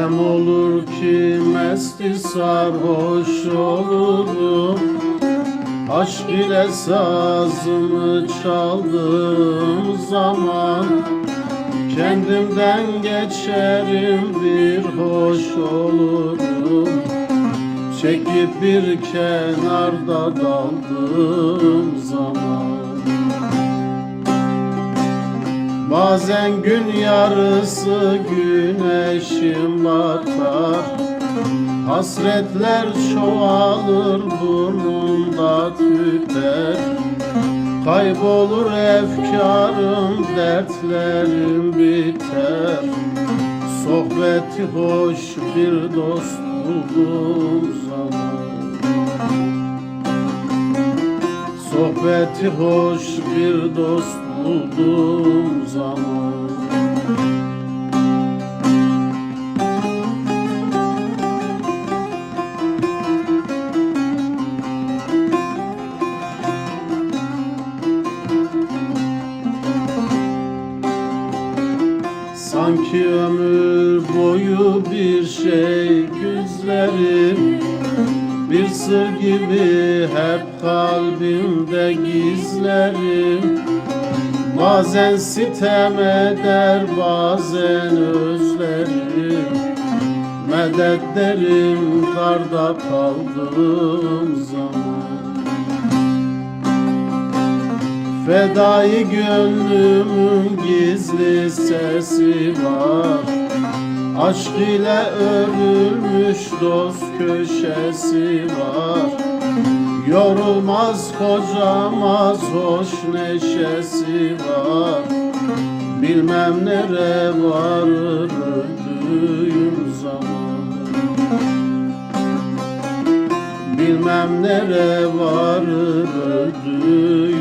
Dem olur ki mesti sarhoş oldum Aşk ile sazımı çaldığım zaman Kendimden geçerim bir hoş olurum Çekip bir kenarda daldığım zaman Bazen gün yarısı güneşim batar Hasretler çoğalır burnumda tüter. Kaybolur efkarım, dertlerim biter. Sohbeti hoş bir dost bulduğum zaman. Sohbeti hoş bir dost bulduğum zaman. Sanki ömür boyu bir şey güzlerim Bir sır gibi hep kalbimde gizlerim. Bazen sitem eder bazen özlerim. Medet derim karda kaldığım zaman. Fedai gönlümün gizli sesi var Aşk ile örülmüş dost köşesi var. Yorulmaz kocamaz hoş neşesi var. Bilmem nere varır öldüğüm zaman. Bilmem nere varır öldüğüm